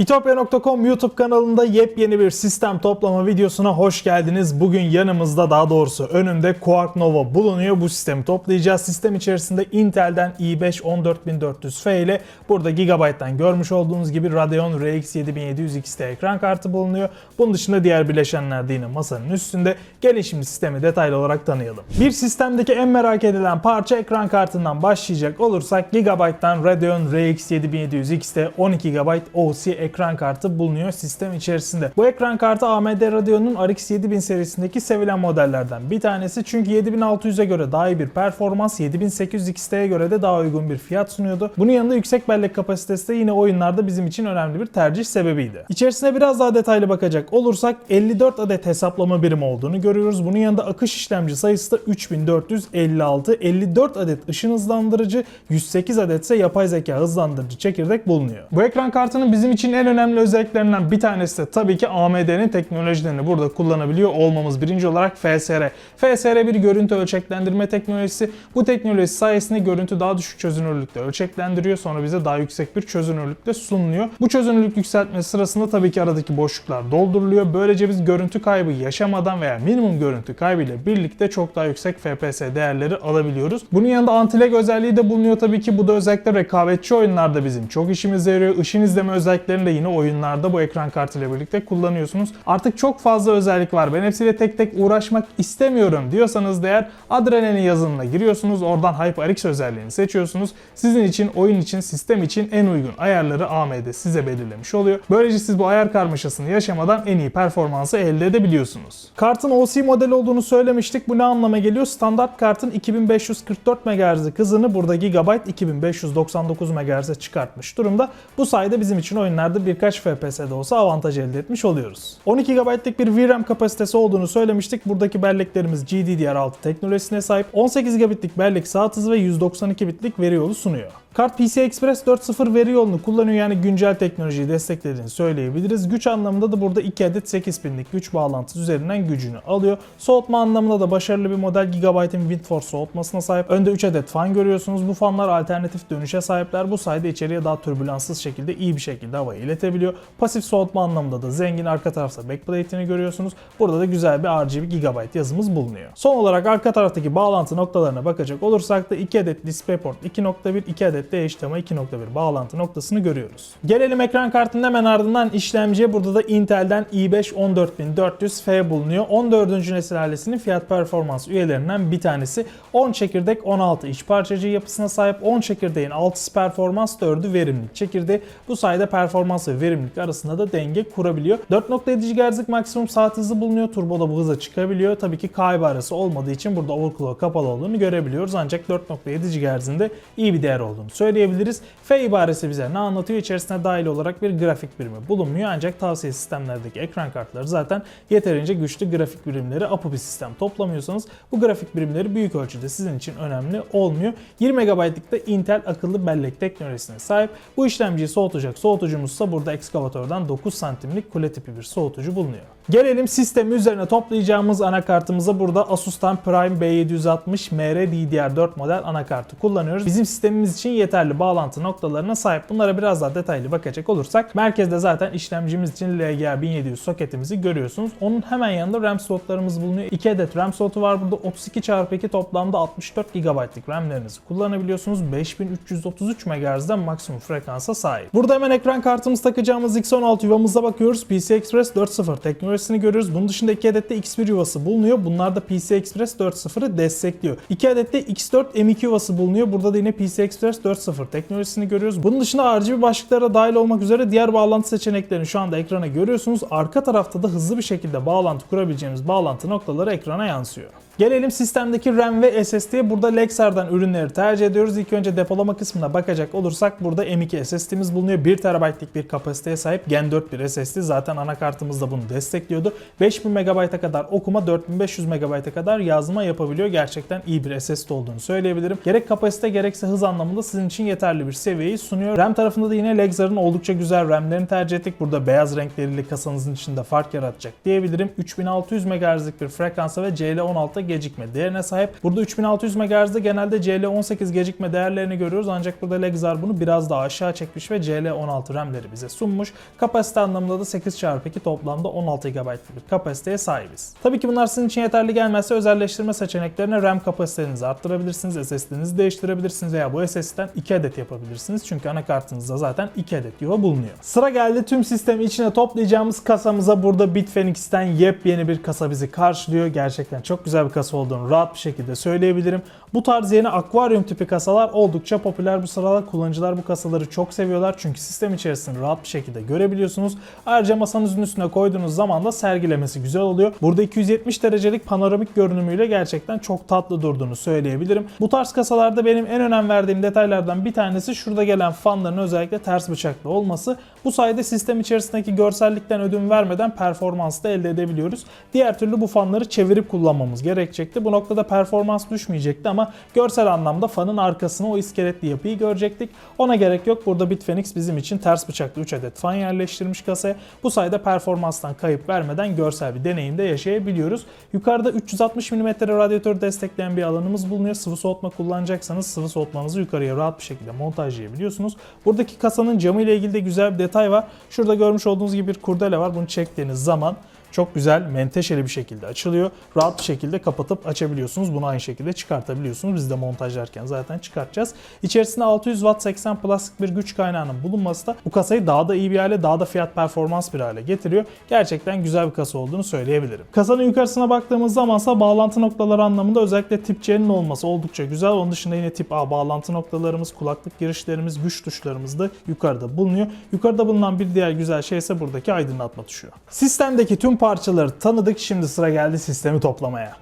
İtopya.com YouTube kanalında yepyeni bir sistem toplama videosuna hoş geldiniz. Bugün yanımızda daha doğrusu önümde Quark Nova bulunuyor. Bu sistemi toplayacağız. Sistem içerisinde Intel'den i5 14400F ile burada Gigabyte'dan görmüş olduğunuz gibi Radeon RX 7700 XT ekran kartı bulunuyor. Bunun dışında diğer bileşenler de yine masanın üstünde. Gelin şimdi sistemi detaylı olarak tanıyalım. Bir sistemdeki en merak edilen parça ekran kartından başlayacak olursak Gigabyte'dan Radeon RX 7700 XT 12 GB OC ekran kartı bulunuyor sistem içerisinde. Bu ekran kartı AMD Radeon'un RX 7000 serisindeki sevilen modellerden bir tanesi. Çünkü 7600'e göre daha iyi bir performans, 7800 XT'ye göre de daha uygun bir fiyat sunuyordu. Bunun yanında yüksek bellek kapasitesi de yine oyunlarda bizim için önemli bir tercih sebebiydi. İçerisine biraz daha detaylı bakacak olursak 54 adet hesaplama birimi olduğunu görüyoruz. Bunun yanında akış işlemci sayısı da 3456, 54 adet ışın hızlandırıcı, 108 adet ise yapay zeka hızlandırıcı çekirdek bulunuyor. Bu ekran kartının bizim için en önemli özelliklerinden bir tanesi de tabii ki AMD'nin teknolojilerini burada kullanabiliyor olmamız. Birinci olarak FSR. FSR bir görüntü ölçeklendirme teknolojisi. Bu teknoloji sayesinde görüntü daha düşük çözünürlükte ölçeklendiriyor. Sonra bize daha yüksek bir çözünürlükte sunuluyor. Bu çözünürlük yükseltmesi sırasında tabii ki aradaki boşluklar dolduruluyor. Böylece biz görüntü kaybı yaşamadan veya minimum görüntü kaybı ile birlikte çok daha yüksek FPS değerleri alabiliyoruz. Bunun yanında anti-lag özelliği de bulunuyor tabii ki. Bu da özellikle rekabetçi oyunlarda bizim çok işimize yarıyor. Işın izleme özelliklerini de yine oyunlarda bu ekran kartıyla birlikte kullanıyorsunuz. Artık çok fazla özellik var. Ben hepsiyle tek tek uğraşmak istemiyorum diyorsanız da eğer Adrenalin yazılımına giriyorsunuz. Oradan HyperX özelliğini seçiyorsunuz. Sizin için, oyun için, sistem için en uygun ayarları AMD size belirlemiş oluyor. Böylece siz bu ayar karmaşasını yaşamadan en iyi performansı elde edebiliyorsunuz. Kartın OC modeli olduğunu söylemiştik. Bu ne anlama geliyor? Standart kartın 2544 MHz hızını burada Gigabyte 2599 MHz'e çıkartmış durumda. Bu sayede bizim için oyunlarda birkaç FPS'de olsa avantaj elde etmiş oluyoruz. 12 GB'lık bir VRAM kapasitesi olduğunu söylemiştik. Buradaki belleklerimiz GDDR6 teknolojisine sahip. 18 gigabitlik bellek saat hızı ve 192 bitlik veri yolu sunuyor. Kart PCI Express 4.0 veri yolunu kullanıyor yani güncel teknolojiyi desteklediğini söyleyebiliriz. Güç anlamında da burada 2 adet 8 pinlik güç bağlantısı üzerinden gücünü alıyor. Soğutma anlamında da başarılı bir model Gigabyte'in Windforce soğutmasına sahip. Önde 3 adet fan görüyorsunuz. Bu fanlar alternatif dönüşe sahipler. Bu sayede içeriye daha türbülanssız şekilde iyi bir şekilde havayı iletebiliyor. Pasif soğutma anlamında da zengin arka tarafta backplate'ini görüyorsunuz. Burada da güzel bir RGB Gigabyte yazımız bulunuyor. Son olarak arka taraftaki bağlantı noktalarına bakacak olursak da 2 adet DisplayPort 2.1, 2 adet de HDMI 2.1 bağlantı noktasını görüyoruz. Gelelim ekran kartının hemen ardından işlemciye. Burada da Intel'den i5 14400F bulunuyor. 14. nesil ailesinin fiyat performans üyelerinden bir tanesi. 10 çekirdek 16 iç parçacığı yapısına sahip. 10 çekirdeğin 6'sı performans 4'ü verimlilik çekirdeği. Bu sayede performans ve verimlilik arasında da denge kurabiliyor. 4.7 GHz'lik maksimum saat hızı bulunuyor. Turboda bu hıza çıkabiliyor. Tabii ki kayba arası olmadığı için burada overclock kapalı olduğunu görebiliyoruz. Ancak 4.7 GHz'in iyi bir değer olduğunu söyleyebiliriz. F ibaresi bize ne anlatıyor? İçerisine dahil olarak bir grafik birimi bulunmuyor. Ancak tavsiye sistemlerdeki ekran kartları zaten yeterince güçlü grafik birimleri APU bir sistem toplamıyorsanız bu grafik birimleri büyük ölçüde sizin için önemli olmuyor. 20 MB'lık da Intel akıllı bellek teknolojisine sahip. Bu işlemciyi soğutacak soğutucumuz ise burada ekskavatörden 9 santimlik kule tipi bir soğutucu bulunuyor. Gelelim sistemi üzerine toplayacağımız anakartımıza burada Asus'tan Prime B760 MR DDR4 model anakartı kullanıyoruz. Bizim sistemimiz için yeterli bağlantı noktalarına sahip. Bunlara biraz daha detaylı bakacak olursak merkezde zaten işlemcimiz için LGA 1700 soketimizi görüyorsunuz. Onun hemen yanında RAM slotlarımız bulunuyor. 2 adet RAM slotu var burada. 32 çarpı 2 toplamda 64 GB'lık RAM'lerinizi kullanabiliyorsunuz. 5333 MHz'den maksimum frekansa sahip. Burada hemen ekran kartımız takacağımız X16 yuvamıza bakıyoruz. PCI Express 4.0 teknolojisini görüyoruz. Bunun dışında 2 adet de X1 yuvası bulunuyor. Bunlar da PCI Express 4.0'ı destekliyor. 2 adet de X4 M2 yuvası bulunuyor. Burada da yine PCI Express 4.0 teknolojisini görüyoruz. Bunun dışında RGB başlıklara dahil olmak üzere diğer bağlantı seçeneklerini şu anda ekrana görüyorsunuz. Arka tarafta da hızlı bir şekilde bağlantı kurabileceğimiz bağlantı noktaları ekrana yansıyor. Gelelim sistemdeki RAM ve SSD'ye. Burada Lexar'dan ürünleri tercih ediyoruz. İlk önce depolama kısmına bakacak olursak burada M2 SSD'miz bulunuyor. 1 TB'lik bir kapasiteye sahip Gen 4 bir SSD. Zaten anakartımız da bunu destekliyordu. 5000 MB'a kadar okuma, 4500 MB'a kadar yazma yapabiliyor. Gerçekten iyi bir SSD olduğunu söyleyebilirim. Gerek kapasite gerekse hız anlamında sizin için yeterli bir seviyeyi sunuyor. RAM tarafında da yine Lexar'ın oldukça güzel RAM'lerini tercih ettik. Burada beyaz renkleriyle kasanızın içinde fark yaratacak diyebilirim. 3600 MHz'lik bir frekansa ve CL16'da gecikme değerine sahip. Burada 3600 MHz'de genelde CL18 gecikme değerlerini görüyoruz ancak burada Lexar bunu biraz daha aşağı çekmiş ve CL16 RAM'leri bize sunmuş. Kapasite anlamında da 8x2 toplamda 16 GB'lık bir kapasiteye sahibiz. Tabii ki bunlar sizin için yeterli gelmezse özelleştirme seçeneklerine RAM kapasitenizi arttırabilirsiniz, SSD'nizi değiştirebilirsiniz veya bu SSD'den 2 adet yapabilirsiniz. Çünkü anakartınızda zaten 2 adet yuva bulunuyor. Sıra geldi tüm sistemi içine toplayacağımız kasamıza. Burada Bitfenix'ten yepyeni bir kasa bizi karşılıyor. Gerçekten çok güzel bir kasa olduğunu rahat bir şekilde söyleyebilirim. Bu tarz yeni akvaryum tipi kasalar oldukça popüler bu sıralar. Kullanıcılar bu kasaları çok seviyorlar çünkü sistem içerisinde rahat bir şekilde görebiliyorsunuz. Ayrıca masanızın üstüne koyduğunuz zaman da sergilemesi güzel oluyor. Burada 270 derecelik panoramik görünümüyle gerçekten çok tatlı durduğunu söyleyebilirim. Bu tarz kasalarda benim en önem verdiğim detaylardan bir tanesi şurada gelen fanların özellikle ters bıçaklı olması. Bu sayede sistem içerisindeki görsellikten ödün vermeden performans da elde edebiliyoruz. Diğer türlü bu fanları çevirip kullanmamız gerekecekti. Bu noktada performans düşmeyecekti ama görsel anlamda fanın arkasına o iskeletli yapıyı görecektik. Ona gerek yok. Burada Bitfenix bizim için ters bıçaklı 3 adet fan yerleştirmiş kasaya. Bu sayede performanstan kayıp vermeden görsel bir deneyim de yaşayabiliyoruz. Yukarıda 360 mm radyatör destekleyen bir alanımız bulunuyor. Sıvı soğutma kullanacaksanız sıvı soğutmanızı yukarıya rahat bir şekilde montajlayabiliyorsunuz. Buradaki kasanın camı ile ilgili de güzel bir detay var. Şurada görmüş olduğunuz gibi bir kurdele var. Bunu çektiğiniz zaman çok güzel menteşeli bir şekilde açılıyor. Rahat bir şekilde kapatıp açabiliyorsunuz. Bunu aynı şekilde çıkartabiliyorsunuz. Biz de montajlarken zaten çıkartacağız. İçerisinde 600 Watt 80 plastik bir güç kaynağının bulunması da bu kasayı daha da iyi bir hale, daha da fiyat performans bir hale getiriyor. Gerçekten güzel bir kasa olduğunu söyleyebilirim. Kasanın yukarısına baktığımız zamansa bağlantı noktaları anlamında özellikle tip C'nin olması oldukça güzel. Onun dışında yine tip A bağlantı noktalarımız, kulaklık girişlerimiz, güç tuşlarımız da yukarıda bulunuyor. Yukarıda bulunan bir diğer güzel şey ise buradaki aydınlatma tuşu. Sistemdeki tüm parçaları tanıdık. Şimdi sıra geldi sistemi toplamaya.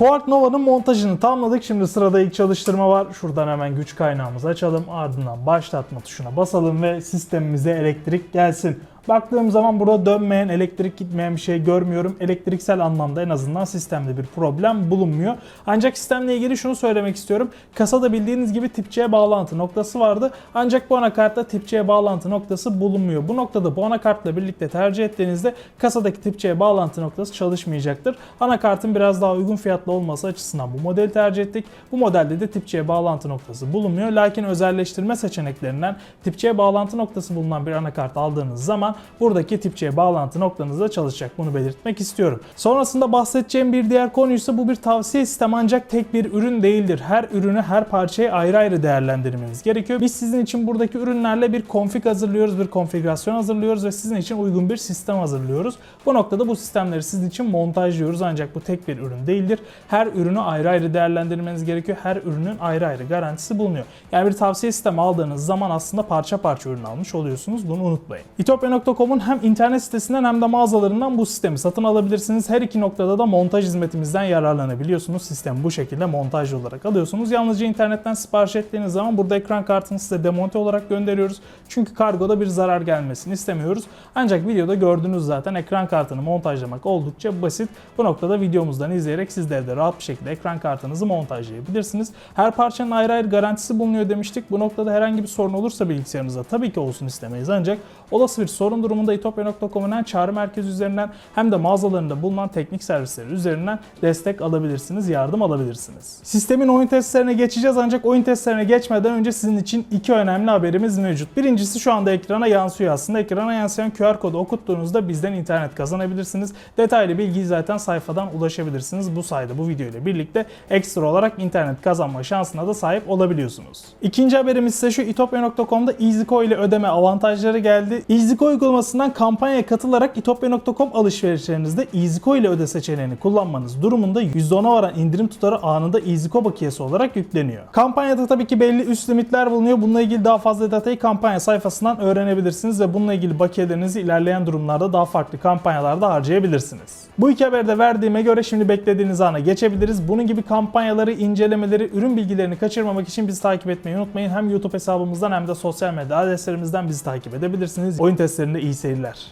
Quark Nova'nın montajını tamamladık. Şimdi sırada ilk çalıştırma var. Şuradan hemen güç kaynağımızı açalım. Ardından başlatma tuşuna basalım ve sistemimize elektrik gelsin. Baktığım zaman burada dönmeyen, elektrik gitmeyen bir şey görmüyorum. Elektriksel anlamda en azından sistemde bir problem bulunmuyor. Ancak sistemle ilgili şunu söylemek istiyorum. Kasada bildiğiniz gibi tip C bağlantı noktası vardı. Ancak bu anakartta tip C bağlantı noktası bulunmuyor. Bu noktada bu anakartla birlikte tercih ettiğinizde kasadaki tip C bağlantı noktası çalışmayacaktır. Anakartın biraz daha uygun fiyatlı olması açısından bu modeli tercih ettik. Bu modelde de tip C bağlantı noktası bulunmuyor. Lakin özelleştirme seçeneklerinden tip C bağlantı noktası bulunan bir anakart aldığınız zaman buradaki tip C bağlantı noktanızda çalışacak. Bunu belirtmek istiyorum. Sonrasında bahsedeceğim bir diğer konu ise bu bir tavsiye sistemi ancak tek bir ürün değildir. Her ürünü her parçayı ayrı ayrı değerlendirmeniz gerekiyor. Biz sizin için buradaki ürünlerle bir config hazırlıyoruz, bir konfigürasyon hazırlıyoruz ve sizin için uygun bir sistem hazırlıyoruz. Bu noktada bu sistemleri sizin için montajlıyoruz ancak bu tek bir ürün değildir. Her ürünü ayrı ayrı değerlendirmeniz gerekiyor. Her ürünün ayrı ayrı garantisi bulunuyor. Yani bir tavsiye sistemi aldığınız zaman aslında parça parça ürün almış oluyorsunuz. Bunu unutmayın. İtopya itopya.com'un hem internet sitesinden hem de mağazalarından bu sistemi satın alabilirsiniz. Her iki noktada da montaj hizmetimizden yararlanabiliyorsunuz. Sistemi bu şekilde montajlı olarak alıyorsunuz. Yalnızca internetten sipariş ettiğiniz zaman burada ekran kartını size demonte olarak gönderiyoruz. Çünkü kargoda bir zarar gelmesini istemiyoruz. Ancak videoda gördüğünüz zaten ekran kartını montajlamak oldukça basit. Bu noktada videomuzdan izleyerek sizler de rahat bir şekilde ekran kartınızı montajlayabilirsiniz. Her parçanın ayrı ayrı garantisi bulunuyor demiştik. Bu noktada herhangi bir sorun olursa bilgisayarınızda tabii ki olsun istemeyiz. Ancak olası bir sorun durumunda itopya.com'un hem çağrı merkezi üzerinden hem de mağazalarında bulunan teknik servisleri üzerinden destek alabilirsiniz, yardım alabilirsiniz. Sistemin oyun testlerine geçeceğiz ancak oyun testlerine geçmeden önce sizin için iki önemli haberimiz mevcut. Birincisi şu anda ekrana yansıyor aslında. Ekrana yansıyan QR kodu okuttuğunuzda bizden internet kazanabilirsiniz. Detaylı bilgiyi zaten sayfadan ulaşabilirsiniz. Bu sayede bu video ile birlikte ekstra olarak internet kazanma şansına da sahip olabiliyorsunuz. İkinci haberimiz ise şu itopya.com'da EasyCo ile ödeme avantajları geldi. EasyCo uygulamasından kampanyaya katılarak itopya.com alışverişlerinizde EasyCo ile öde seçeneğini kullanmanız durumunda %10'a varan indirim tutarı anında EasyCo bakiyesi olarak yükleniyor. Kampanyada tabii ki belli üst limitler bulunuyor. Bununla ilgili daha fazla detayı kampanya sayfasından öğrenebilirsiniz ve bununla ilgili bakiyelerinizi ilerleyen durumlarda daha farklı kampanyalarda harcayabilirsiniz. Bu iki haberi de verdiğime göre şimdi beklediğiniz ana geçebiliriz. Bunun gibi kampanyaları, incelemeleri, ürün bilgilerini kaçırmamak için bizi takip etmeyi unutmayın. Hem YouTube hesabımızdan hem de sosyal medya adreslerimizden bizi takip edebilirsiniz. Oyun testlerinde iyi seyirler.